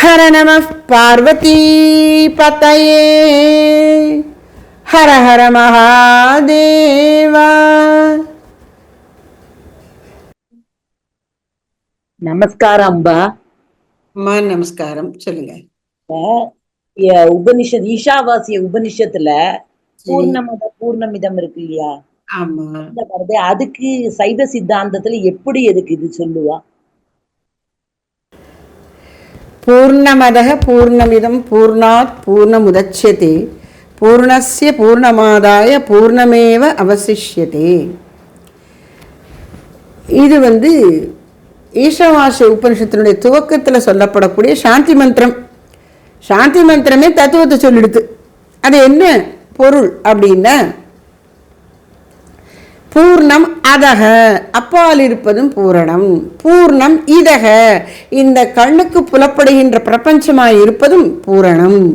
ஹர நம பார்வதி பதையே ஹர ஹர மகாதேவா நமஸ்காரம் அம்பா. அம்மா நமஸ்காரம். சொல்லுங்க. உபனிஷத் ஈஷாவாசிய உபனிஷத்துல பூர்ணமத பூர்ணமிதம் இருக்கு இல்லையா? அதுக்கு சைவ சித்தாந்தத்துல எப்படி எதுக்கு இது சொல்லுவா? பூர்ணமதக பூர்ணமிதம் பூர்ணாத் பூர்ணமுதட்சியதே பூர்ணஸ்ய பூர்ணமாதாய பூர்ணமேவ அவசிஷ்யதே. இது வந்து ஈஷாவாசிய உபனிஷத்தினுடைய துவக்கத்தில் சொல்லப்படக்கூடிய சாந்தி மந்திரம். சாந்தி மந்திரமே தத்துவத்தை சொல்லிடுது. அது என்ன பொருள் அப்படின்னா பூர்ணம் அதக. அப்பால் இருப்பதும் பூரணம். பூர்ணம் இதக. இந்த கண்ணுக்கு புலப்படுகின்ற பிரபஞ்சமாய் இருப்பதும் பூரணம்.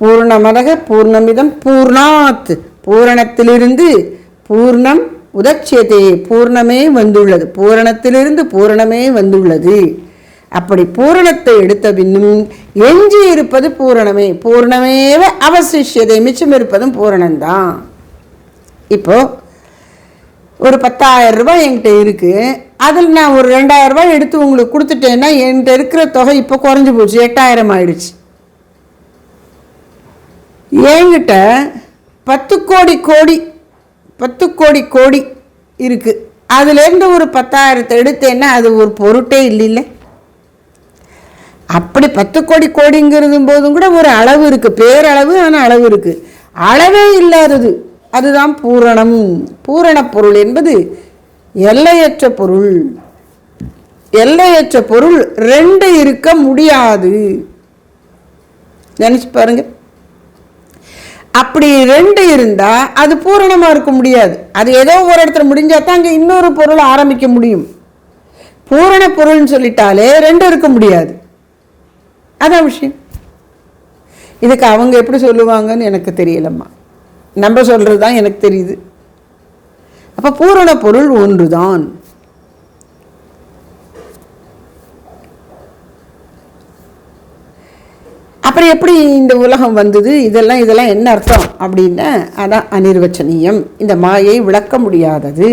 பூர்ணமதக பூர்ணமிதம் பூர்ணாத். பூரணத்திலிருந்து பூர்ணம் உதட்சியதே பூர்ணமே வந்துள்ளது. பூரணத்திலிருந்து பூரணமே வந்துள்ளது. அப்படி பூரணத்தை எடுத்த பின்னும் எஞ்சி இருப்பது பூரணமே. பூர்ணமேவ அவசிஷ்யதை. மிச்சம் இருப்பதும் பூரணம்தான். இப்போது ஒரு பத்தாயிரம் ரூபாய் என்கிட்ட இருக்குது அதில் நான் ஒரு ரெண்டாயிரம் ரூபாய் எடுத்து உங்களுக்கு கொடுத்துட்டேன்னா என்கிட்ட இருக்கிற தொகை இப்போ குறைஞ்சி போச்சு. எட்டாயிரம் ஆயிடுச்சு. என்கிட்ட பத்து கோடி கோடி பத்து கோடி கோடி இருக்குது அதுலேருந்து ஒரு பத்தாயிரத்தை எடுத்தேன்னா அது ஒரு பொருட்டே இல்லைல்ல. அப்படி பத்து கோடி கோடிங்கிறது போதும் கூட ஒரு அளவு இருக்குது பேரளவு ஆனால் அளவு இருக்குது அளவே இல்லாதது. அதுதான் பூரணம். பூரண பொருள் என்பது எல்லையற்ற பொருள். எல்லையற்ற பொருள் ரெண்டு இருக்க முடியாது. நினச்சி பாருங்க. அப்படி ரெண்டு இருந்தால் அது பூரணமா இருக்க முடியாது. அது ஏதோ ஒரு இடத்துல முடிஞ்சால் தான் அங்க இன்னொரு பொருள் ஆரம்பிக்க முடியும். பூரண பொருள்னு சொல்லிட்டாலே ரெண்டு இருக்க முடியாது. அதான் விஷயம். இதுக்கு அவங்க எப்படி சொல்லுவாங்கன்னு எனக்கு தெரியலம்மா. நம்ம சொல்கிறது தான் எனக்கு தெரியுது. அப்போ பூரண பொருள் ஒன்று தான் அப்புறம் எப்படி இந்த உலகம் வந்தது? இதெல்லாம் இதெல்லாம் என்ன அர்த்தம்? அப்படின்னா அதான் அனிர்வச்சனீயம். இந்த மாயை விளக்க முடியாதது.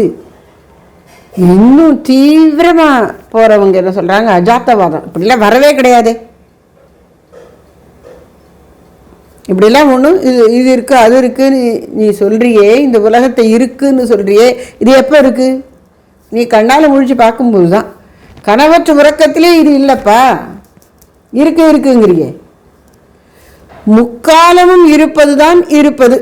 இன்னும் தீவிரமாக போகிறவங்க என்ன சொல்கிறாங்க அஜாத்தவாதம். இப்படிலாம் வரவே கிடையாதே. இப்படிலாம் ஒன்றும் இது இது இருக்குது அது இருக்குன்னு நீ சொல்கிறியே இந்த உலகத்தை இருக்குன்னு சொல்கிறியே இது எப்போ இருக்குது நீ கண்ணால் முழிச்சு பார்க்கும்போது தான் கனவற்ற உறக்கத்திலே இது இல்லைப்பா. இருக்கு இருக்குங்கிறியே முக்காலமும் இருப்பது தான் இருப்பது.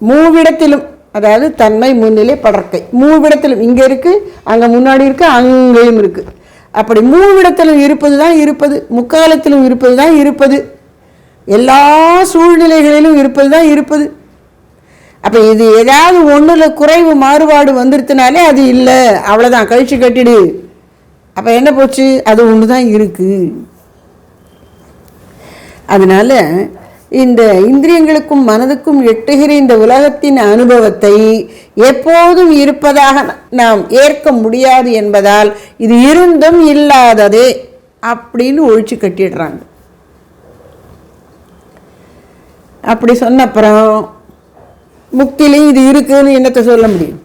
மூவிடத்திலும் அதாவது தன்மை முன்னிலை படற்கை. மூவிடத்திலும் இங்கே இருக்குது அங்கே முன்னாடி இருக்குது அங்கேயும் இருக்குது அப்படி மூவிடத்திலும் இருப்பது தான் இருப்பது முக்காலத்திலும் இருப்பது தான் இருப்பது. எல்லா சூழ்நிலைகளிலும் இருப்பது தான் இருப்பது. அப்போ இது ஏதாவது ஒன்றில் குறைவு மாறுபாடு வந்துருத்துனாலே அது இல்லை. அவ்வளோதான் கழிச்சு கட்டிடு. அப்போ என்ன போச்சு? அது ஒன்று தான் இருக்குது அதனால் இந்த இந்திரியங்களுக்கும் மனதுக்கும் எட்டுகிற இந்த உலகத்தின் அனுபவத்தை எப்போதும் இருப்பதாக நாம் ஏற்க முடியாது என்பதால் இது இருந்தும் இல்லாததே அப்படின்னு ஒழிச்சு கட்டிடுறாங்க. அப்படி சொன்ன அப்புறம் முக்திலையும் இது இருக்குன்னு என்னத்தை சொல்ல முடியும்?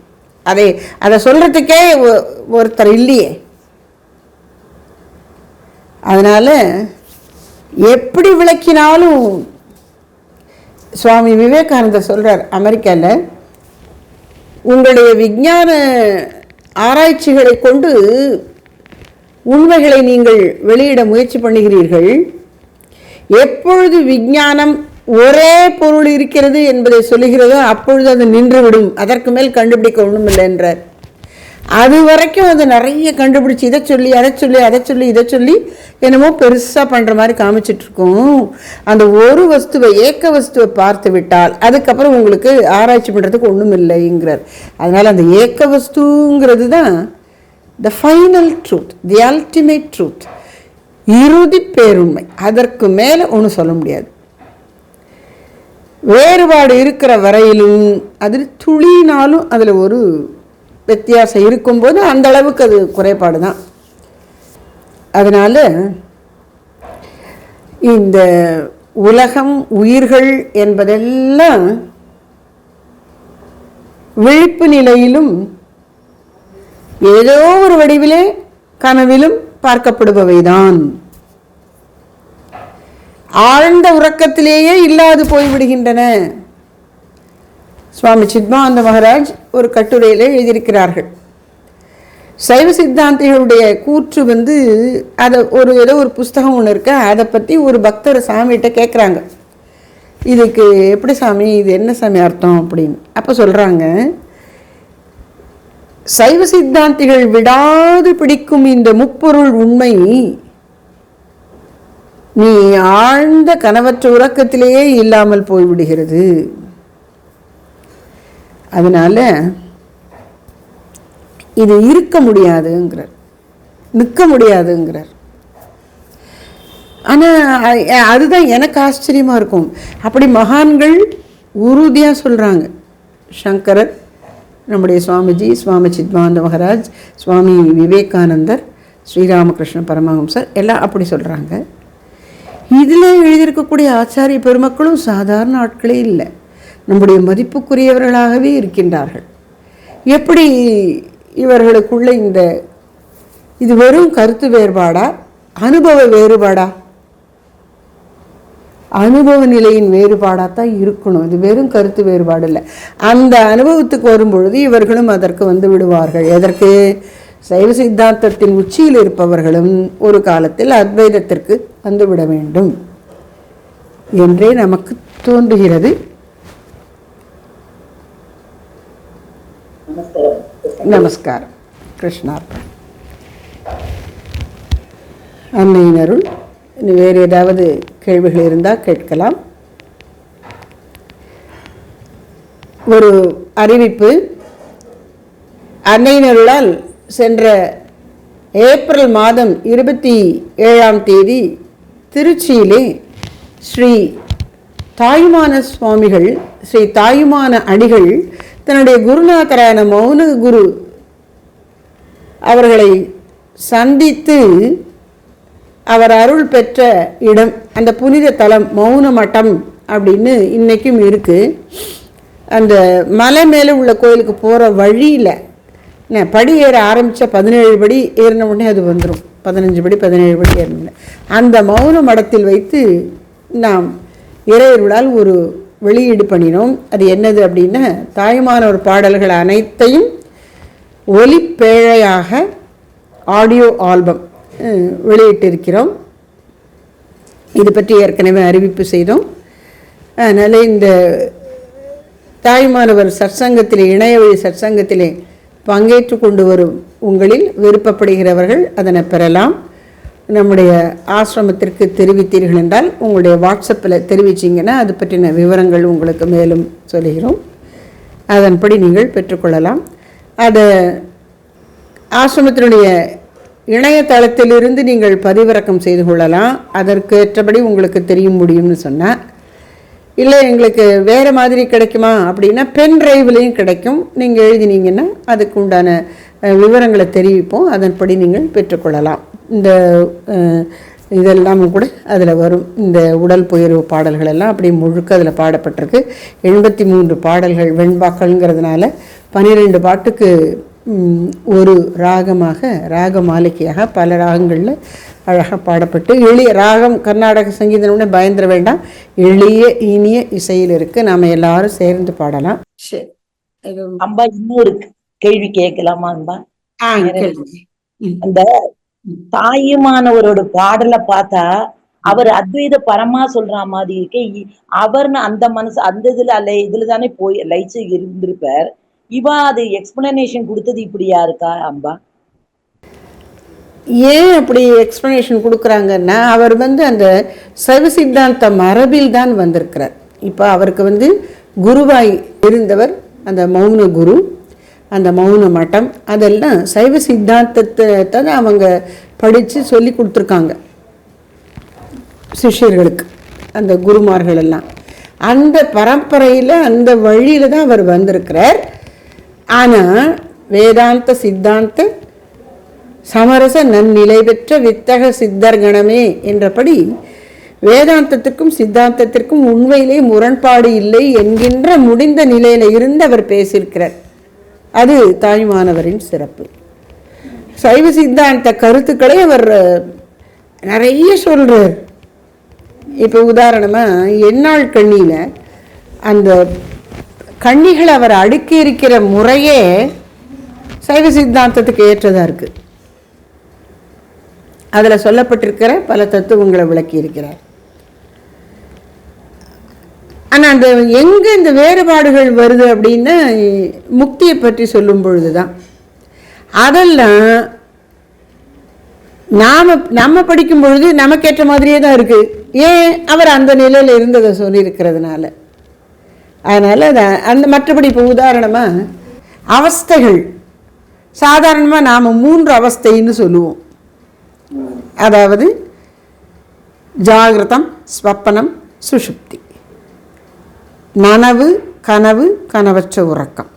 அதை அதை சொல்கிறதுக்கே ஒருத்தர் இல்லையே. அதனால் எப்படி விளக்கினாலும் சுவாமி விவேகானந்தர் சொல்கிறார் அமெரிக்காவில் உங்களுடைய விஞ்ஞான ஆராய்ச்சிகளை கொண்டு உண்மைகளை நீங்கள் வெளியிட முயற்சி பண்ணுகிறீர்கள். எப்பொழுது விஞ்ஞானம் ஒரே பொருள் இருக்கிறது என்பதை சொல்லுகிறதோ அப்பொழுது அது நின்றுவிடும். அதற்கு மேல் கண்டுபிடிக்க ஒன்றும் இல்லை என்றார். அது வரைக்கும் அது நிறைய கண்டுபிடிச்சி இதை சொல்லி அதை சொல்லி அதை சொல்லி இதை சொல்லி என்னமோ பெருசாக பண்ணுற மாதிரி காமிச்சிட்ருக்கோம். அந்த ஒரு வஸ்துவை ஏக்க வஸ்துவை பார்த்து விட்டால் அதுக்கப்புறம் உங்களுக்கு ஆராய்ச்சி பண்ணுறதுக்கு ஒன்றும் இல்லைங்கிறார் அதனால் அந்த ஏக்க வஸ்துங்கிறது தான் the final truth the ultimate truth இறுதி பேருண்மை. அதற்கு மேலே ஒன்றும் சொல்ல முடியாது. வேறுபாடு இருக்கிற வரையிலும் அதில் துளினாலும் அதில் ஒரு வித்தியாசம் இருக்கும்போது அந்த அளவுக்கு அது குறைபாடு தான். அதனால் இந்த உலகம் உயிர்கள் என்பதெல்லாம் விழிப்பு நிலையிலும் ஏதோ ஒரு வடிவிலே கனவிலும் பார்க்கப்படுபவைதான். ஆழ்ந்த உறக்கத்திலேயே இல்லாது போய்விடுகின்றன. சுவாமி சித்மானந்த மகாராஜ் ஒரு கட்டுரையில் எழுதியிருக்கிறார்கள். சைவ சித்தாந்திகளுடைய கூற்று வந்து அதை ஒரு ஏதோ ஒரு புஸ்தகம் ஒன்று இருக்கு அதை பற்றி ஒரு பக்தர் சாமிகிட்ட கேட்குறாங்க இதுக்கு எப்படி சாமி இது என்ன சாமி அர்த்தம் அப்படின்னு. அப்போ சொல்கிறாங்க சைவ சித்தாந்திகள் விடாது பிடிக்கும் இந்த முப்பொருள் உண்மை நீ ஆழ்ந்த கனவற்ற உறக்கத்திலேயே இல்லாமல் போய்விடுகிறது. அதனால இது இருக்க முடியாதுங்கிறார். நிற்க முடியாதுங்கிறார். ஆனால் அதுதான் எனக்கு ஆச்சரியமாக இருக்கும். அப்படி மகான்கள் உறுதியாக சொல்கிறாங்க சங்கரர் நம்முடைய சுவாமிஜி சுவாமி சித்மானந்த மகராஜ் சுவாமி விவேகானந்தர் ஸ்ரீராமகிருஷ்ண பரமஹம்சர் எல்லாம் அப்படி சொல்கிறாங்க இதில் எழுதியிருக்கக்கூடிய ஆச்சாரிய பெருமக்களும் சாதாரண ஆட்களே இல்லை. நம்முடைய மதிப்புக்குரியவர்களாகவே இருக்கின்றார்கள். எப்படி இவர்களுக்குள்ள இந்த இது வெறும் கருத்து வேறுபாடா? அனுபவ வேறுபாடா? அனுபவ நிலையின் வேறுபாடாக தான் இருக்கணும். இது வெறும் கருத்து வேறுபாடு இல்லை. அந்த அனுபவத்துக்கு வரும்பொழுது இவர்களும் அதற்கு வந்து விடுவார்கள். எதற்கு? சைவ சித்தாந்தத்தின் உச்சியில் இருப்பவர்களும் ஒரு காலத்தில் அத்வைதத்திற்கு வந்துவிட வேண்டும் என்றே நமக்கு தோன்றுகிறது. நமஸ்காரம். கிருஷ்ணார்ப்பணம் அன்னையின் அருள் இனி வேறு ஏதாவது கேள்விகள் இருந்தால் கேட்கலாம். ஒரு அறிவிப்பு. அன்னையின் அருளால் சென்ற ஏப்ரல் மாதம் இருபத்தி ஏழாம் தேதி திருச்சியிலே ஸ்ரீ தாயுமான சுவாமிகள் ஸ்ரீ தாயுமான அடிகள் தன்னுடைய குருநாதரான மௌன குரு அவர்களை சந்தித்து அவர் அருள் பெற்ற இடம் அந்த புனித தலம் மௌன மட்டம் அப்படின்னு இன்றைக்கும் இருக்குது அந்த மலை மேலே உள்ள கோயிலுக்கு போகிற வழியில் என்ன படி ஏற ஆரம்பித்த பதினேழு படி ஏறின உடனே அது வந்துடும் பதினஞ்சு படி பதினேழு படி ஏறின அந்த மௌன மடத்தில் வைத்து நாம் இறையருளால் ஒரு வெளியீடு பண்ணினோம். அது என்னது அப்படின்னா தாய்மானவர் பாடல்கள் அனைத்தையும் ஒலிப்பேழையாக ஆடியோ ஆல்பம் வெளியிட்டிருக்கிறோம். இது பற்றி ஏற்கனவே அறிவிப்பு செய்தோம். அதனால் இந்த தாய்மானவர் சற்சங்கத்திலே இணையவழி சற்சங்கத்திலே பங்கேற்று கொண்டு வரும் உங்களில் விருப்பப்படுகிறவர்கள் அதனை பெறலாம். நம்முடைய ஆசிரமத்திற்கு தெரிவித்தீர்கள் என்றால் உங்களுடைய வாட்ஸ்அப்பில் தெரிவிச்சிங்கன்னா அது பற்றின விவரங்கள் உங்களுக்கு மேலும் சொல்கிறோம். அதன்படி நீங்கள் பெற்றுக்கொள்ளலாம். அதை ஆசிரமத்தினுடைய இணையதளத்திலிருந்து நீங்கள் பதிவிறக்கம் செய்து கொள்ளலாம். அதற்கு ஏற்றபடி உங்களுக்கு தெரிய முடியும்னு சொன்னால் இல்லை எங்களுக்கு வேறு மாதிரி கிடைக்குமா அப்படின்னா பென் டிரைவ்லேயும் கிடைக்கும். நீங்கள் எழுதினீங்கன்னா அதுக்கு உண்டான விவரங்களை தெரிவிப்போம். அதன்படி நீங்கள் பெற்றுக்கொள்ளலாம். இந்த இதெல்லாமும் இதெல்லாம் கூட அதில் வரும். இந்த உடல் புயர்வு பாடல்கள் எல்லாம் அப்படி முழுக்க அதில் பாடப்பட்டிருக்கு. எண்பத்தி மூன்று பாடல்கள் வெண்பாக்கள்ங்கிறதுனால பன்னிரெண்டு பாட்டுக்கு ஒரு ராகமாக ராக மாளிகையாக பல ராகங்களில் அழகாக பாடப்பட்டு எளிய ராகம் கர்நாடக சங்கீதம்னு பயந்துட வேண்டாம். எளிய இனிய இசையில் இருக்கு. நாம எல்லாரும் சேர்ந்து பாடலாம். சரி. அம்பா இன்னொரு கேள்வி கேட்கலாமா அம்பா. அந்த தாயுமானவரோட பாடலை பார்த்தா அவர் அத்வைத பரமா சொல்ற மாதிரி இருக்க. அவர்னு அந்த மனசு அந்த இதுல அல்ல இதுல தானே போய் லைச்சு இருந்திருப்பார். இவா அது எக்ஸ்பிளனேஷன் கொடுத்தது இப்படியா இருக்கா அம்பா? ஏன் அப்படி எக்ஸ்ப்ளனேஷன் கொடுக்குறாங்கன்னா அவர் வந்து அந்த சைவ சித்தாந்த மரபில் தான் வந்திருக்கிறார். இப்போ அவருக்கு வந்து குருவாய் இருந்தவர் அந்த மௌன குரு அந்த மௌன மட்டம் அதெல்லாம் சைவ சித்தாந்தத்தை தான் அவங்க படித்து சொல்லி கொடுத்துருக்காங்க. சிஷ்யர்களுக்கு அந்த குருமார்கள் எல்லாம் அந்த பரம்பரையில் அந்த வழியில் தான் அவர் வந்திருக்கிறார். ஆனால் வேதாந்த சித்தாந்த சமரச நன்னிலை பெற்ற வித்தக சித்தர் கணமே என்றபடி வேதாந்தத்துக்கும் சித்தாந்தத்திற்கும் உண்மையிலே முரண்பாடு இல்லை என்கின்ற முடிந்த நிலையில இருந்து அவர் பேசியிருக்கிறார். அது தாய்மானவரின் சிறப்பு. சைவ சித்தாந்த கருத்துக்களை அவர் நிறைய சொல்றார். இப்போ உதாரணமாக எந்நாள் கண்ணியில் அந்த கண்ணிகளை அவர் அடுக்கி இருக்கிற முறையே சைவ சித்தாந்தத்துக்கு ஏற்றதாக இருக்குது அதில் சொல்லப்பட்டிருக்கிற பல தத்துவங்களை விளக்கி இருக்கிறார் ஆனால் அந்த எங்கே இந்த வேறுபாடுகள் வருது அப்படின்னா முக்தியை பற்றி சொல்லும் பொழுது தான் அதெல்லாம் நாம் நம்ம படிக்கும் பொழுது நமக்கேற்ற மாதிரியே தான் இருக்குது ஏன்? அவர் அந்த நிலையில் இருந்ததை சொல்லியிருக்கிறதுனால. அதனால் அந்த மற்றபடி இப்போ உதாரணமாக அவஸ்தைகள். சாதாரணமாக நாம் மூன்று அவஸ்தைன்னு சொல்லுவோம். அதாவது ஜாகிரதம் ஸ்வப்பனம் சுஷுப்தி நனவு கனவு கனவற்ற உறக்கம்.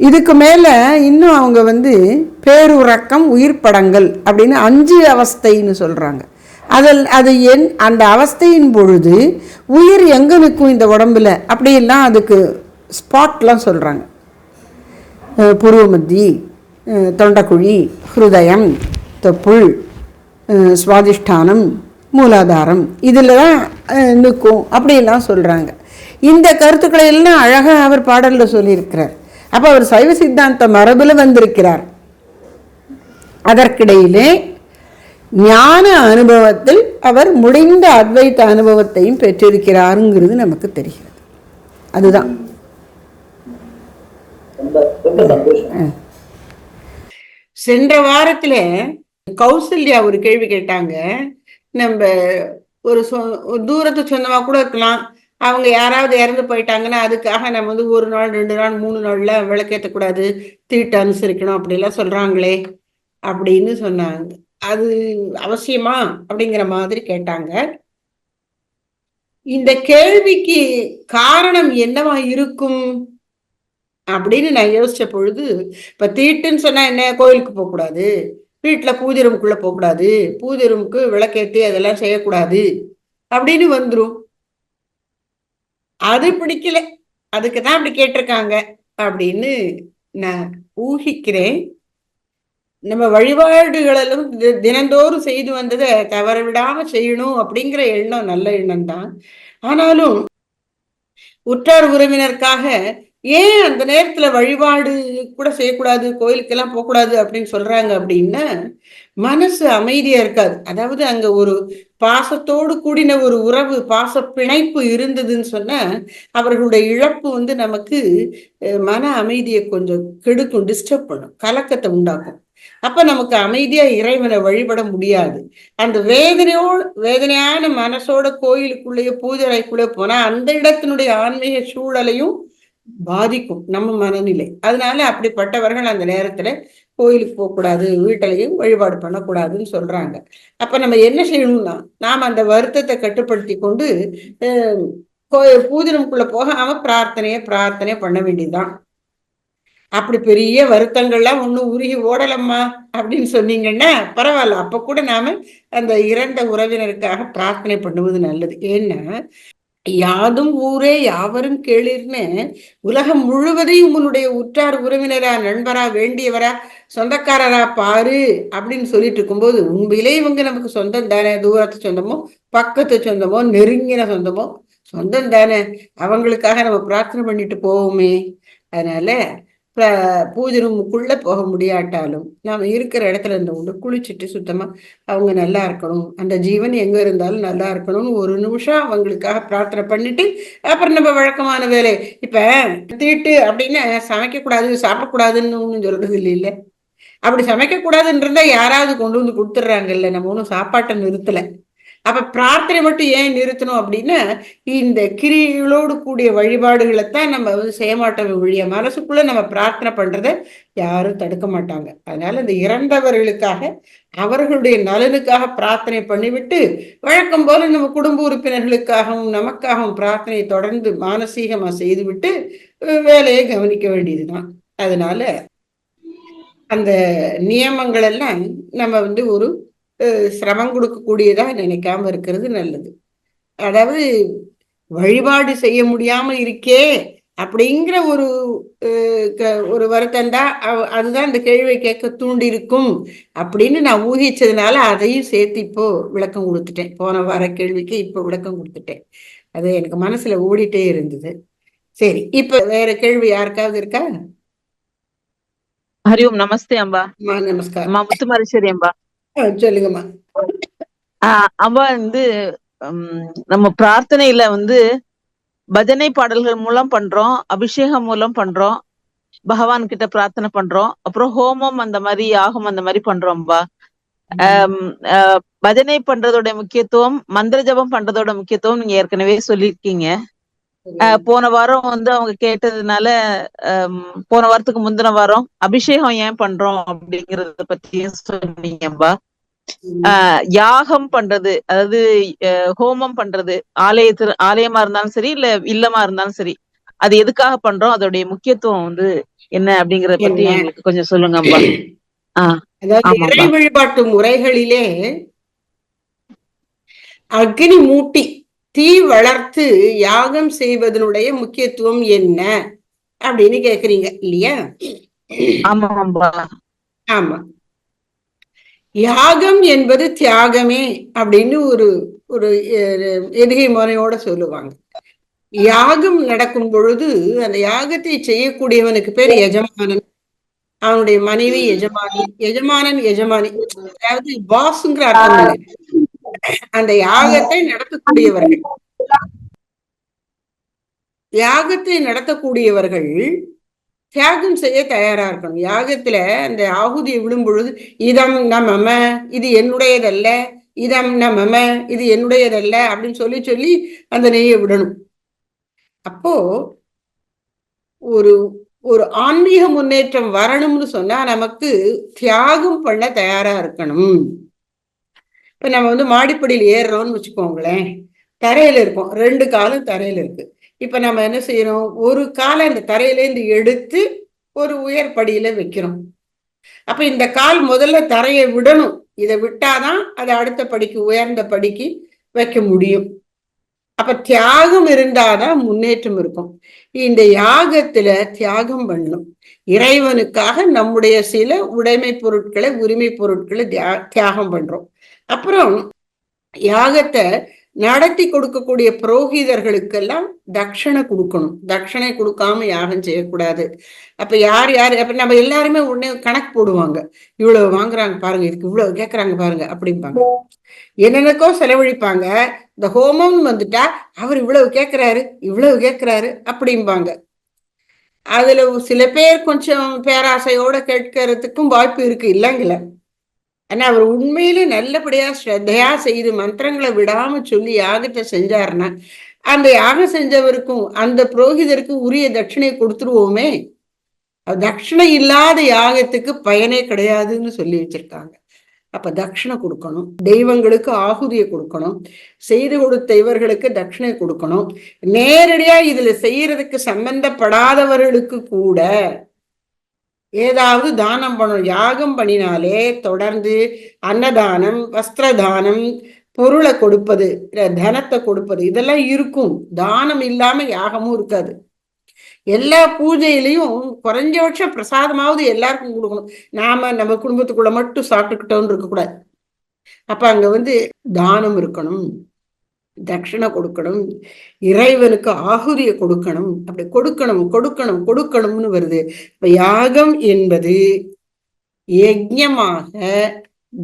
இதுக்கு மேலே இன்னும் அவங்க வந்து பேருறக்கம் உயிர் படங்கள் அப்படின்னு அஞ்சு அவஸ்தைன்னு சொல்கிறாங்க அதில் அது என் அந்த அவஸ்தையின் பொழுது உயிர் எங்கே நிற்கும் இந்த உடம்புல அப்படியெல்லாம் அதுக்கு ஸ்பாட்லாம் சொல்கிறாங்க புருவமத்தி தொண்டக்குழி ஹிருதயம் அஹ் சுவாதிஷ்டானம் மூலாதாரம் இதில் தான் நிற்கும். அப்படியெல்லாம் சொல்கிறாங்க இந்த கருத்துக்களை எல்லாம் அழகாக அவர் பாடலில் சொல்லியிருக்கிறார். அப்போ அவர் சைவ சித்தாந்த மரபில் வந்திருக்கிறார். அதற்கிடையிலே ஞான அனுபவத்தில் அவர் முடிந்த அத்வைத்த அனுபவத்தையும் பெற்றிருக்கிறாருங்கிறது நமக்கு தெரிகிறது. அதுதான். சென்ற வாரத்துல கௌசல்யா ஒரு கேள்வி கேட்டாங்க. நம்ம ஒரு சொ ஒரு தூரத்து சொந்தமா கூட இருக்கலாம். அவங்க யாராவது இறந்து போயிட்டாங்கன்னா அதுக்காக நம்ம வந்து ஒரு நாள் ரெண்டு நாள் மூணு நாள்ல விளக்கேற்றக்கூடாது தீட்டு அனுசரிக்கணும் அப்படிலாம் சொல்றாங்களே அப்படின்னு சொன்னாங்க. அது அவசியமா அப்படிங்கிற மாதிரி கேட்டாங்க. இந்த கேள்விக்கு காரணம் என்னவா இருக்கும்? அப்படின்னு நான் யோசிச்ச பொழுது இப்ப தீட்டுன்னு சொன்னா என்ன? கோயிலுக்கு போகக்கூடாது. வீட்டுல பூஜை ரூமுக்குள்ள போகக்கூடாது பூஜை ரூமுக்கு விளக்கேத்தி அதெல்லாம் செய்யக்கூடாது. அப்படின்னு வந்துரும். அது பிடிக்கல. அதுக்கு தான் அப்படி கேட்டிருக்காங்க. அப்படின்னு நான் ஊகிக்கிறேன். நம்ம வழிபாடுகளெல்லாம் தினந்தோறும் செய்து வந்ததை தவற விடாம செய்யணும் அப்படிங்கிற எண்ணம் நல்ல எண்ணம் தான் ஆனாலும் உற்றார் உறவினருக்காக ஏன் அந்த நேரத்துல வழிபாடு கூட செய்யக்கூடாது கோயிலுக்கெல்லாம் போகக்கூடாது அப்படின்னு சொல்றாங்க அப்படின்னா மனசு அமைதியா இருக்காது. அதாவது அங்க ஒரு பாசத்தோடு கூடின ஒரு உறவு பாச பிணைப்பு இருந்ததுன்னு சொன்னா அவர்களுடைய இழப்பு வந்து நமக்கு மன அமைதியை கொஞ்சம் கெடுக்கும் டிஸ்டர்ப் பண்ணும் கலக்கத்தை உண்டாக்கும். அப்ப நமக்கு அமைதியா இறைவனை வழிபட முடியாது. அந்த வேதனையோடு வேதனையான மனசோட கோயிலுக்குள்ளேயோ பூஜை அறைக்குள்ளே போனா அந்த இடத்தினுடைய ஆன்மீக சூழலையும் பாதிக்கும் நம்ம மனநிலை. அதனால அப்படிப்பட்டவர்கள் அந்த நேரத்துல கோயிலுக்கு போகக்கூடாது வீட்டிலையும் வழிபாடு பண்ணக்கூடாதுன்னு சொல்றாங்க. அப்ப நம்ம என்ன செய்யணும்னா நாம் அந்த வருத்தத்தை கட்டுப்படுத்தி கொண்டு அஹ், கோயில் பூஜனம்குள்ள போகாம பிரார்த்தனையை பிரார்த்தனை பண்ண வேண்டியதுதான். அப்படி பெரிய வருத்தங்கள்லாம் ஒன்றும் உருகி ஓடலம்மா அப்படின்னு சொன்னீங்கன்னா பரவாயில்ல. அப்ப கூட நாம அந்த இறந்த உறவினருக்காக பிரார்த்தனை பண்ணுவது நல்லது. ஏன்னா யாதும் ஊரே யாவரும் கேளிர்னு உலகம் முழுவதையும் உன்னுடைய உற்றார் உறவினரா நண்பரா வேண்டியவரா சொந்தக்காரரா பாரு அப்படின்னு சொல்லிட்டு இருக்கும்போது உண்மையிலே இவங்க நமக்கு சொந்தம் தானே? தூரத்து சொந்தமோ பக்கத்து சொந்தமோ நெருங்கின சொந்தமோ? சொந்தம் தானே. அவங்களுக்காக நம்ம பிரார்த்தனை பண்ணிட்டு போவோமே. அதனால பூஜை ரூமுக்குள்ள போக முடியாட்டாலும் நாம் இருக்கிற இடத்துல இருந்து கொண்டு குளிச்சுட்டு சுத்தமா அவங்க நல்லா இருக்கணும். அந்த ஜீவன் எங்க இருந்தாலும் நல்லா இருக்கணும்னு ஒரு நிமிஷம் அவங்களுக்காக பிரார்த்தனை பண்ணிட்டு அப்புறம் நம்ம வழக்கமான வேலை. இப்ப தீட்டு அப்படின்னு சமைக்கக்கூடாது சாப்பிடக்கூடாதுன்னு ஒண்ணும் சொல்றது இல்லை அப்படி சமைக்கக்கூடாதுன்றதை யாராவது கொண்டு வந்து கொடுத்துட்றாங்கல்ல நம்ம ஒன்றும் சாப்பாட்டை நிறுத்தலை. அப்ப பிரார்த்தனை மட்டும் ஏன் நிறுத்தணும் அப்படின்னா இந்த கிரிகளோடு கூடிய வழிபாடுகளைத்தான் நம்ம வந்து செய்ய மாட்டோம் ஒழிய மனசுக்குள்ள நம்ம பிரார்த்தனை பண்றத யாரும் தடுக்க மாட்டாங்க. அதனால இந்த இறந்தவர்களுக்காக அவர்களுடைய நலனுக்காக பிரார்த்தனை பண்ணிவிட்டு வழக்கம் போல நம்ம குடும்ப உறுப்பினர்களுக்காகவும் நமக்காகவும் பிரார்த்தனையை தொடர்ந்து மானசீகமா செய்துவிட்டு வேலையை கவனிக்க வேண்டியதுதான். அதனால அந்த நியமங்கள் எல்லாம் நம்ம வந்து ஒரு சிரமம் கொடுக்கக்கூடியதா நினைக்காம இருக்கிறது நல்லது. அதாவது வழிபாடு செய்ய முடியாம இருக்கே அப்படிங்கிற ஒரு ஒரு வருத்தம் தான் அதுதான் இந்த கேள்வியை கேட்க தூண்டி இருக்கும் அப்படின்னு நான் ஊகிச்சதுனால அதையும் சேர்த்து இப்போ விளக்கம் கொடுத்துட்டேன். போன வார கேள்விக்கு இப்போ விளக்கம் கொடுத்துட்டேன். அது எனக்கு மனசுல ஓடிட்டே இருந்தது. சரி இப்ப வேற கேள்வி யாருக்காவது இருக்கா? ஹரி ஓம் நமஸ்தே அம்பா. நமஸ்காரம். முத்துமாரீஸ்வரி அம்பா. சொல்லுங்கம்மா. ஆஹ் அம்பா வந்து உம், நம்ம பிரார்த்தனையில வந்து பஜனை பாடல்கள் மூலம் பண்றோம் அபிஷேகம் மூலம் பண்றோம் பகவான் கிட்ட பிரார்த்தனை பண்றோம் அப்புறம் ஹோமம் அந்த மாதிரி யாகம் அந்த மாதிரி பண்றோம்பா ஆஹ் பஜனை பண்றதோட முக்கியத்துவம் மந்திர ஜபம் பண்றதோட முக்கியத்துவம் நீங்க ஏற்கனவே சொல்லியிருக்கீங்க. போன வாரம் வந்து அவங்க கேட்டதுனால போன வாரத்துக்கு முந்தின வாரம் அபிஷேகம் ஏன் பண்றோம் அப்படிங்கறத பத்தியும் சொன்னீங்கப்பா யாகம் பண்றது அதாவது ஹோமம் பண்றது ஆலயத்துல ஆலயமா இருந்தாலும் சரி இல்ல இல்லமா இருந்தாலும் சரி அது எதுக்காக பண்றோம் அதோடைய முக்கியத்துவம் வந்து என்ன அப்படிங்கறத பத்தி? எங்களுக்கு கொஞ்சம் சொல்லுங்கப்பா ஆஹ் அதாவது. இறை வழிபாட்டு முறைகளிலே அக்னி மூட்டி தீ வளர்த்து யாகம் செய்வதனுடைய முக்கியத்துவம் என்ன? அப்படின்னு கேக்குறீங்க இல்லையா? ஆமா. யாகம் என்பது தியாகமே அப்படின்னு ஒரு ஒரு எதுகை முறையோட சொல்லுவாங்க. யாகம் நடக்கும் பொழுது அந்த யாகத்தை செய்யக்கூடியவனுக்கு பேர் எஜமானன். அவனுடைய மனைவி எஜமானி எஜமானன் எஜமானி. அதாவது பாஸ்ங்கிற அர்த்தம் அந்த யாகத்தை நடத்தக்கூடியவர்கள். யாகத்தை நடத்தக்கூடியவர்கள் தியாகம் செய்ய தயாரா இருக்கணும். யாகத்துல அந்த ஆகுதியை விடும் பொழுது இதம் நமம இது என்னுடையதல்ல. இதம் நமம இது என்னுடையதல்ல. அப்படின்னு சொல்லி சொல்லி அந்த நெய்யை விடணும். அப்போ ஒரு ஒரு ஆன்மீக முன்னேற்றம் வரணும்னு சொன்னா நமக்கு தியாகம் பண்ண தயாரா இருக்கணும். இப்ப நம்ம வந்து மாடிப்படியில் ஏறுறோம்னு வச்சுக்கோங்களேன் தரையில இருப்போம் ரெண்டு காலும் தரையில இருக்கு. இப்ப நம்ம என்ன செய்யறோம்? ஒரு காலை இந்த தரையிலேருந்து எடுத்து ஒரு உயர் படியில வைக்கிறோம். அப்ப இந்த கால் முதல்ல தரையை விடணும். இதை விட்டாதான் அதை அடுத்த படிக்கு உயர்ந்த படிக்கு வைக்க முடியும். அப்ப தியாகம் இருந்தாதான் முன்னேற்றம் இருக்கும். இந்த யாகத்துல தியாகம் பண்ணணும். இறைவனுக்காக நம்முடைய சில உடைமை பொருட்களை உரிமை பொருட்களை தியா- தியாகம் பண்றோம். அப்புறம் யாகத்தை நடத்தி கொடுக்கக்கூடிய புரோகிதர்களுக்கெல்லாம் தட்சணை கொடுக்கணும். தட்சணை கொடுக்காம யாகம் செய்யக்கூடாது. அப்ப யார் யார் அப்ப நம்ம எல்லாருமே உடனே கணக்கு போடுவாங்க. இவ்வளவு வாங்குறாங்க பாருங்க இதுக்கு இவ்வளவு கேட்கறாங்க பாருங்க அப்படிம்பாங்க. என்னென்னக்கோ செலவழிப்பாங்க. இந்த ஹோமம் வந்துட்டா அவர் இவ்வளவு கேக்குறாரு இவ்வளவு கேக்குறாரு அப்படிம்பாங்க. அதுல சில பேர் கொஞ்சம் பேராசையோட கேட்கறதுக்கும் வாய்ப்பு இருக்கு இல்லைங்களா. ஆனா அவர் உண்மையிலே நல்லபடியா ஸ்ரத்தையா செய்து மந்திரங்களை விடாம சொல்லி யாகத்தை செஞ்சாருன்னா அந்த யாகம் செஞ்சவருக்கும் அந்த புரோகிதருக்கும் உரிய தட்சிணையை கொடுத்துருவோமே. தட்சிணை இல்லாத யாகத்துக்கு பயனே கிடையாதுன்னு சொல்லி வச்சிருக்காங்க. அப்ப தட்சிணை கொடுக்கணும். தெய்வங்களுக்கு ஆகுதியை கொடுக்கணும். செய்து கொடுத்த இவர்களுக்கு தட்சிணை கொடுக்கணும். நேரடியா இதுல செய்யறதுக்கு சம்பந்தப்படாதவர்களுக்கு கூட ஏதாவது தானம் பண்ணணும் யாகம் பண்ணினாலே தொடர்ந்து அன்னதானம் வஸ்திரதானம் பொருளை கொடுப்பது தனத்தை கொடுப்பது இதெல்லாம் இருக்கும். தானம் இல்லாம யாகமும் இருக்காது. எல்லா பூஜையிலையும் குறைஞ்சபட்சம் பிரசாதமாவது எல்லாருக்கும் கொடுக்கணும். நாம நம்ம குடும்பத்துக்குள்ள மட்டும் சாப்பிட்டுக்கிட்டோம்னு இருக்கக்கூடாது. அப்ப அங்க வந்து தானம் இருக்கணும். தட்சிணை கொடுக்கணும் இறைவனுக்கு ஆகுதியை கொடுக்கணும் அப்படி கொடுக்கணும் கொடுக்கணும் கொடுக்கணும்னு வருது. இப்ப யாகம் என்பது யஜ்யமாக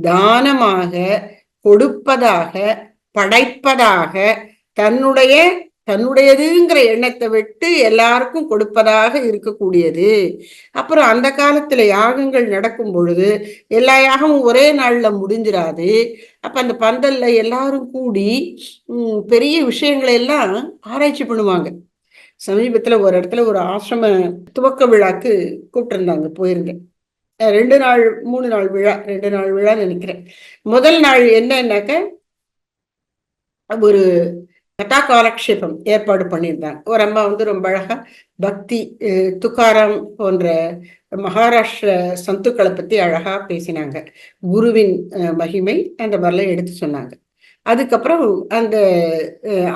தானமாக கொடுப்பதாக படைப்பதாக தன்னுடைய தன்னுடையதுங்கிற எண்ணத்தை விட்டு எல்லாருக்கும் கொடுப்பதாக இருக்கக்கூடியது. அப்புறம் அந்த காலத்துல யாகங்கள் நடக்கும் பொழுது எல்லா யாகமும் ஒரே நாள்ல முடிஞ்சிடாது அப்ப அந்த பந்தல்ல எல்லாரும் கூடி உம், பெரிய விஷயங்களை எல்லாம் ஆராய்ச்சி பண்ணுவாங்க. சமீபத்துல ஒரு இடத்துல ஒரு ஆசிரம துவக்க விழாக்கு கூப்பிட்டிருந்தாங்க போயிருந்தேன். ரெண்டு நாள் மூணு நாள் விழா ரெண்டு நாள் விழா நினைக்கிறேன். முதல் நாள் என்னன்னாக்க ஒரு கட்டா காலக்ஷேபம் ஏற்பாடு பண்ணியிருந்தாங்க. ஒரு அம்மா வந்து ரொம்ப அழகா பக்தி அஹ், துக்காராம் போன்ற மகாராஷ்டிர சந்துக்களை பத்தி அழகா பேசினாங்க. குருவின் மகிமை அந்த மாதிரிலாம் எடுத்து சொன்னாங்க. அதுக்கப்புறம் அந்த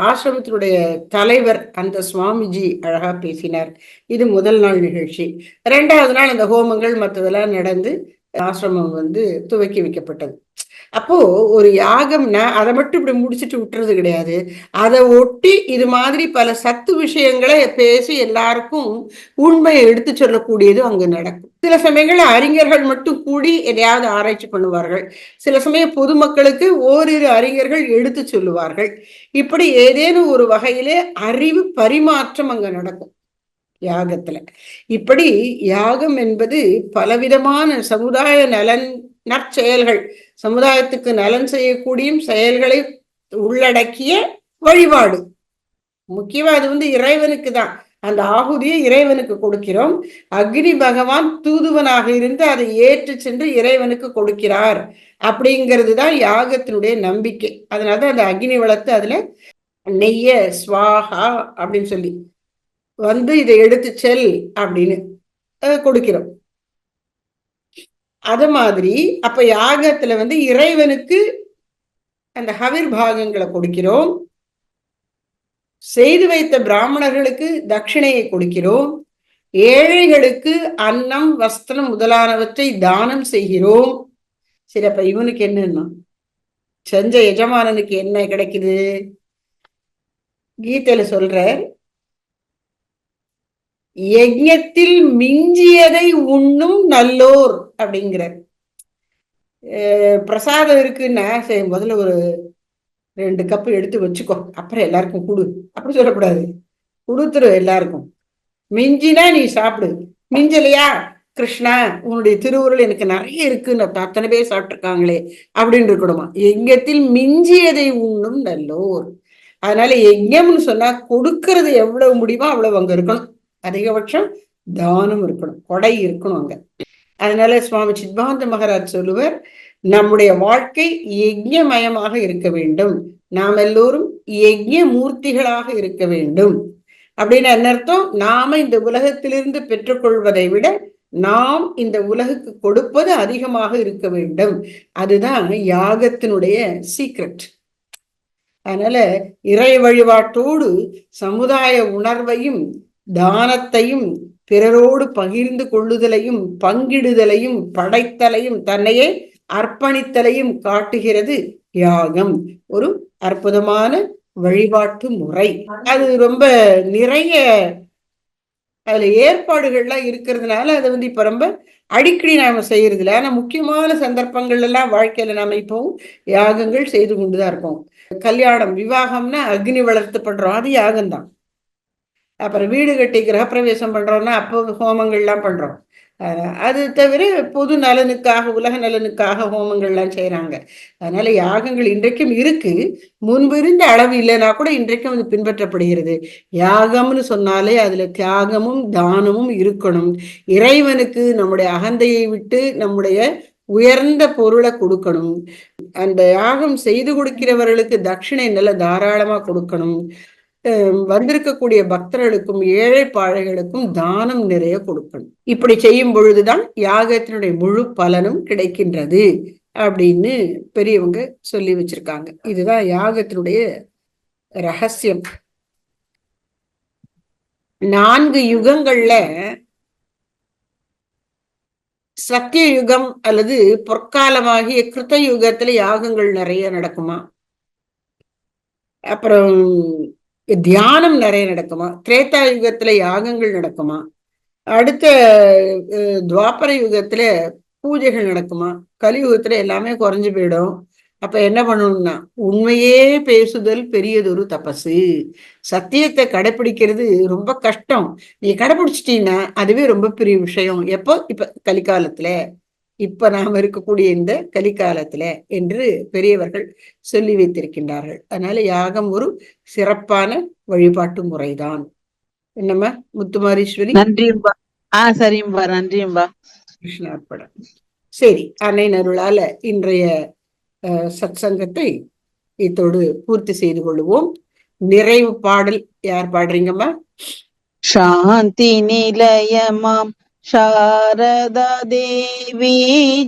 ஆசிரமத்தினுடைய தலைவர் அந்த சுவாமிஜி அழகா பேசினார். இது முதல் நாள் நிகழ்ச்சி. ரெண்டாவது நாள் அந்த ஹோமங்கள் மற்றதெல்லாம் நடந்து ஆசிரமம் வந்து துவக்கி வைக்கப்பட்டது. அப்போ ஒரு யாகம்னா அதை மட்டும் இப்படி முடிச்சுட்டு விட்டுறது கிடையாது. அதை ஒட்டி இது மாதிரி பல சத்து விஷயங்களை பேசி எல்லாருக்கும் உண்மையை எடுத்து சொல்லக்கூடியது அங்கு நடக்கும். சில சமயங்கள் அறிஞர்கள் மட்டும் கூடி எதையாவது ஆராய்ச்சி பண்ணுவார்கள். சில சமயம் பொதுமக்களுக்கு ஓரிரு அறிஞர்கள் எடுத்து சொல்லுவார்கள். இப்படி ஏதேனும் ஒரு வகையிலே அறிவு பரிமாற்றம் அங்க நடக்கும். யாகத்துல. இப்படி யாகம் என்பது பலவிதமான சமுதாய நலன் நற்செயல்கள். சமுதாயத்துக்கு நலன் செய்யக்கூடிய செயல்களை உள்ளடக்கிய வழிபாடு. முக்கியமா அது வந்து இறைவனுக்கு தான். அந்த ஆகுதியை இறைவனுக்கு கொடுக்கிறோம். அக்னி பகவான் தூதுவனாக இருந்து அதை ஏற்று சென்று இறைவனுக்கு கொடுக்கிறார். அப்படிங்கிறது தான் யாகத்தினுடைய நம்பிக்கை. அதனாலதான் அந்த அக்னி வளர்த்து அதுல நெய்ய சுவாகா அப்படின்னு சொல்லி வந்து இதை எடுத்து செல் அப்படின்னு கொடுக்கிறோம். அது மாதிரி அப்ப யாகத்துல வந்து இறைவனுக்கு அந்த ஹவிர் பாகங்களை கொடுக்கிறோம். செய்து வைத்த பிராமணர்களுக்கு தட்சிணையை கொடுக்கிறோம். ஏழைகளுக்கு அன்னம் வஸ்திரம் முதலானவற்றை தானம் செய்கிறோம். சரி அப்ப இவனுக்கு என்னன்னா? செஞ்ச எஜமானனுக்கு என்ன கிடைக்குது? கீதையில சொல்ற யஜ்ஞத்தில் மிஞ்சியதை உண்ணும் நல்லோர். அப்படிங்கிறார். அஹ் பிரசாதம் இருக்குன்னா சரி முதல்ல ஒரு ரெண்டு கப்பு எடுத்து வச்சுக்கோ. அப்புறம் எல்லாருக்கும் கொடு. அப்படி சொல்லக்கூடாது. கொடுத்துரு எல்லாருக்கும். மிஞ்சினா நீ சாப்பிடு. மிஞ்சலையா? கிருஷ்ணா உன்னுடைய திருவுருள் எனக்கு நிறைய இருக்குன்னு அத்தனை பேர் சாப்பிட்ருக்காங்களே அப்படின்னு இருக்கணுமா? எங்கத்தில் மிஞ்சியதை உண்ணும் நல்லோர். அதனால எங்கம்னு சொன்னா கொடுக்கறது எவ்வளவு முடியுமோ அவ்வளவு அங்க இருக்கணும். அதிகபட்சம் தானம் இருக்கணும். கொடை இருக்கணும் அங்க. அதனால சுவாமி சித்பாந்த மகாராஜ் சொல்லுவர் நம்முடைய வாழ்க்கை யஜ்யமயமாக இருக்க வேண்டும். நாம் எல்லோரும் யஜ்ய மூர்த்திகளாக இருக்க வேண்டும். அப்படின்னு என்ன அர்த்தம்? நாம இந்த உலகத்திலிருந்து பெற்றுக்கொள்வதை விட நாம் இந்த உலகுக்கு கொடுப்பது அதிகமாக இருக்க வேண்டும். அதுதான் யாகத்தினுடைய சீக்ரெட் அதனால இறை வழிபாட்டோடு சமுதாய உணர்வையும் தானத்தையும் பிறரோடு பகிர்ந்து கொள்ளுதலையும் பங்கிடுதலையும் படைத்தலையும் தன்னையே அர்ப்பணித்தலையும் காட்டுகிறது யாகம். ஒரு அற்புதமான வழிபாட்டு முறை. அது ரொம்ப நிறைய அதுல ஏற்பாடுகள்லாம் இருக்கிறதுனால அதை வந்து இப்ப ரொம்ப அடிக்கடி நாம செய்யறது இல்லை ஆனா முக்கியமான சந்தர்ப்பங்கள் எல்லாம் வாழ்க்கையில நாம இப்பவும் யாகங்கள் செய்து கொண்டுதான் இருக்கோம். கல்யாணம் விவாகம்னா அக்னி வளர்த்து பண்றோம் அது யாகம்தான். அப்புறம் வீடு கட்டி கிரகப்பிரவேசம் பண்றோம்னா அப்போ ஹோமங்கள்லாம் பண்றோம். அது தவிர பொது நலனுக்காக உலக நலனுக்காக ஹோமங்கள்லாம் செய்கிறாங்க அதனால யாகங்கள் இன்றைக்கும் இருக்கு. முன்பு இருந்த அளவு இல்லைன்னா கூட இன்றைக்கும் அது பின்பற்றப்படுகிறது. யாகம்னு சொன்னாலே அதுல தியாகமும் தானமும் இருக்கணும். இறைவனுக்கு நம்முடைய அகந்தையை விட்டு நம்முடைய உயர்ந்த பொருளை கொடுக்கணும். அந்த யாகம் செய்து கொடுக்கிறவர்களுக்கு தட்சிணை நல்ல தாராளமா கொடுக்கணும். வந்திருக்கக்கூடிய பக்தர்களுக்கும் ஏழை பாழைகளுக்கும் தானம் நிறைய கொடுக்கணும். இப்படி செய்யும் பொழுதுதான் யாகத்தினுடைய முழு பலனும் கிடைக்கின்றது அப்படின்னு பெரியவங்க சொல்லி வச்சிருக்காங்க. இதுதான் யாகத்தினுடைய ரகசியம். நான்கு யுகங்கள்ல சத்திய யுகம் அல்லது பொற்காலமாகிய கிருத்த யுகத்துல யாகங்கள் நிறைய நடக்குமா? அப்புறம் தியானம் நிறைய நடக்குமா? திரேதா யுகத்துல யாகங்கள் நடக்குமா? அடுத்த துவாபர யுகத்துல பூஜைகள் நடக்குமா? கலியுகத்துல எல்லாமே குறைஞ்சு போயிடும். அப்ப என்ன பண்ணணும்னா உண்மையே பேசுதல் பெரியதொரு தபசு. சத்தியத்தை கடைபிடிக்கிறது ரொம்ப கஷ்டம். நீ கடைபிடிச்சிட்டீங்கன்னா அதுவே ரொம்ப பெரிய விஷயம். எப்போ? இப்ப கலிகாலத்துல இப்ப நாம இருக்கக்கூடிய இந்த கலிகாலத்துல என்று பெரியவர்கள் சொல்லி வைத்திருக்கின்றார்கள். அதனால யாகம் ஒரு சிறப்பான வழிபாட்டு முறைதான். என்னம்மா? முத்துமாரீஸ்வரி? நன்றியும்பா. ஆ சரியும்பா நன்றியும்பா. கிருஷ்ணார்ப்பணம் சரி அன்னை நருளால இன்றைய அஹ், சத்சங்கத்தை இத்தோடு பூர்த்தி செய்து கொள்வோம் நிறைவு பாடல் யார் பாடுறீங்கம்மா? சாந்தி நிலையமாம். சாரதா தேவி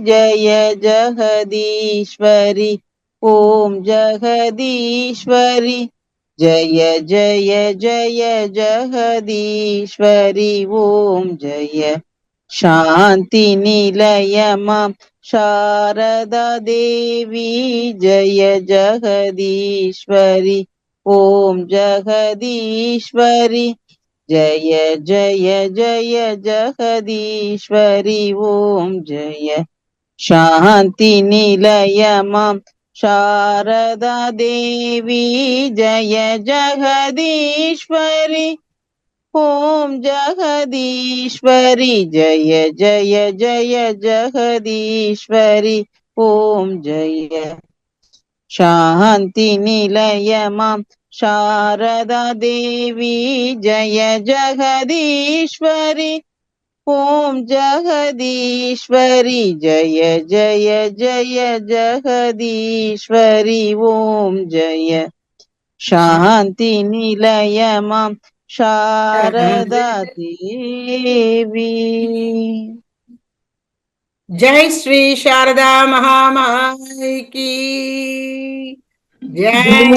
ஜய ஜகதீஸ்வரி ஓம் ஜகதீஸ்வரி ஜய ஜய ஜய ஜகதீஸ்வரி ஓம் ஜய சாந்தி நிலையமாம் சாரதா தேவி ஜய ஜகதீஸ்வரி ஓம் ஜகதீஸ்வரி ஜய ஜய ஜய ஜகதீஸ்வரி ஓம் ஜய. சாந்தி நிலையமாம் சாரதா தேவி ஜய ஜகதீஸ்வரி. ஓம் ஜகதீஸ்வரி ஜய ஜய ஜய ஜகதீஸ்வரி. ஓம் ஜய. சாந்தி நிலையமாம் சாரதா தேவி ஜய ஜகதீஸ்வரி ஓம் ஜகதீஸ்வரி ஜய ஜய ஜய ஜகதீஸ்வரி ஓம் ஜய சாந்தி நிலையமாம் சாரதா தேவி जय श्री शारदा महामाई की। जय